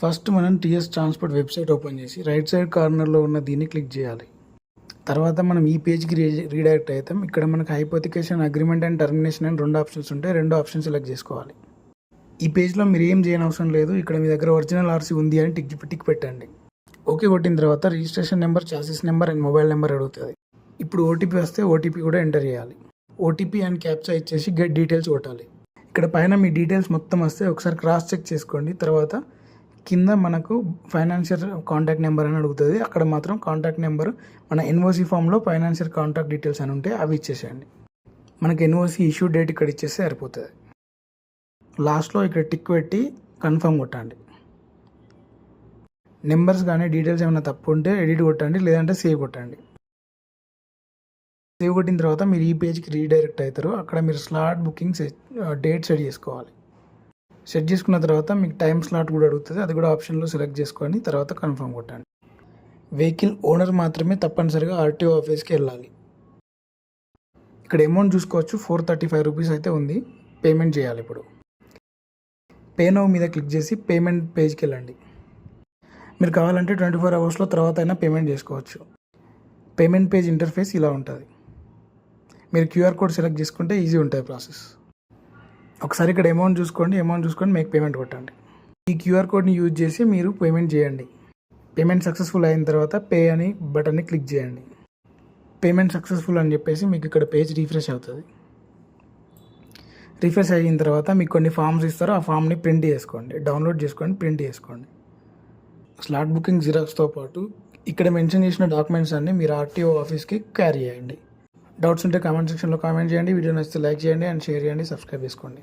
First మనం TS transport website open చేసి right side కార్నర్లో ఉన్న దీన్ని క్లిక్ చేయాలి. తర్వాత మనం ఈ పేజ్కి రీడైరెక్ట్ అవుతాం. ఇక్కడ మనకు హైపోతికేషన్ అగ్రిమెంట్ అండ్ టర్మినేషన్ అని రెండు ఆప్షన్స్ ఉంటాయి. రెండు ఆప్షన్స్ సెలెక్ట్ చేసుకోవాలి. ఈ పేజ్లో మీరు ఏం చేయనవసరం లేదు. ఇక్కడ మీ దగ్గర ఒరిజినల్ ఆర్సీ ఉంది అని టిక్ టిక్ పెట్టండి. ఓకే కొట్టిన తర్వాత registration number chassis number and mobile number అడుగుతుంది. ఇప్పుడు ఓటీపీ వస్తే ఓటీపీ కూడా ఎంటర్ చేయాలి. ఓటీపీ అండ్ క్యాప్చా ఇచ్చేసి గెట్ డీటెయిల్స్ కొట్టాలి. ఇక్కడ పైన మీ డీటెయిల్స్ మొత్తం వస్తే ఒకసారి క్రాస్ చెక్ చేసుకోండి. తర్వాత కింద మనకు ఫైనాన్షియల్ కాంటాక్ట్ నెంబర్ అని అడుగుతుంది. అక్కడ మాత్రం కాంటాక్ట్ నెంబర్ మన ఎన్ఓసి ఫామ్లో ఫైనాన్షియల్ కాంటాక్ట్ డీటెయిల్స్ అని ఉంటే అవి ఇచ్చేసేయండి. మనకి ఎన్ఓసి ఇష్యూ డేట్ ఇక్కడ ఇచ్చేస్తే సరిపోతుంది. లాస్ట్లో ఇక్కడ టిక్ పెట్టి కన్ఫర్మ్ కొట్టండి. నెంబర్స్ కానీ డీటెయిల్స్ ఏమైనా తప్పు ఉంటే ఎడిట్ కొట్టండి లేదంటే సేవ్ కొట్టండి. సేవ్ కొట్టిన తర్వాత మీరు ఈ పేజ్కి రీడైరెక్ట్ అవుతారు. అక్కడ మీరు స్లాట్ బుకింగ్ డేట్ సెట్ చేసుకోవాలి. సెట్ చేసుకున్న తర్వాత మీకు టైం స్లాట్ కూడా అడుగుతుంది. అది కూడా ఆప్షన్లో సెలెక్ట్ చేసుకొని తర్వాత కన్ఫర్మ్ కొట్టండి. వెహికల్ ఓనర్ మాత్రమే తప్పనిసరిగా ఆర్టీఓ ఆఫీస్కి వెళ్ళాలి. ఇక్కడ అమౌంట్ చూసుకోవచ్చు. ఫోర్ థర్టీ ఫైవ్ రూపీస్ అయితే ఉంది. పేమెంట్ చేయాలి ఇప్పుడు. పే నౌ మీద క్లిక్ చేసి పేమెంట్ పేజ్కి వెళ్ళండి. మీరు కావాలంటే ట్వంటీ ఫోర్ అవర్స్లో తర్వాత అయినా పేమెంట్ చేసుకోవచ్చు. పేమెంట్ పేజ్ ఇంటర్ఫేస్ ఇలా ఉంటుంది. మీరు క్యూఆర్ కోడ్ సెలెక్ట్ చేసుకుంటే ఈజీ ఉంటుంది ప్రాసెస్. ఒకసారి ఇక్కడ అమౌంట్ చూసుకోండి అమౌంట్ చూసుకొని మీకు పేమెంట్ కొట్టండి. ఈ క్యూఆర్ కోడ్ని యూజ్ చేసి మీరు పేమెంట్ చేయండి. పేమెంట్ సక్సెస్ఫుల్ అయిన తర్వాత పే అని బటన్ని క్లిక్ చేయండి. పేమెంట్ సక్సెస్ఫుల్ అని చెప్పేసి మీకు ఇక్కడ పేజ్ రీఫ్రెష్ అవుతుంది. రీఫ్రెష్ అయిన తర్వాత మీకు కొన్ని ఫామ్స్ ఇస్తారో ఆ ఫామ్ని ప్రింట్ చేసుకోండి. డౌన్లోడ్ చేసుకోండి ప్రింట్ చేసుకోండి. స్లాట్ బుకింగ్ జిరాక్స్తో పాటు ఇక్కడ మెన్షన్ చేసిన డాక్యుమెంట్స్ అన్నీ మీరు ఆర్టీఓ ఆఫీస్కి క్యారీ చేయండి. డౌట్స్ ఉంటే కామెంట్ సెక్షన్లో కామెంట్ చేయండి. వీడియో నచ్చితే లైక్ చేయండి అండ్ షేర్ చేయండి. సబ్స్క్రైబ్ చేసుకోండి.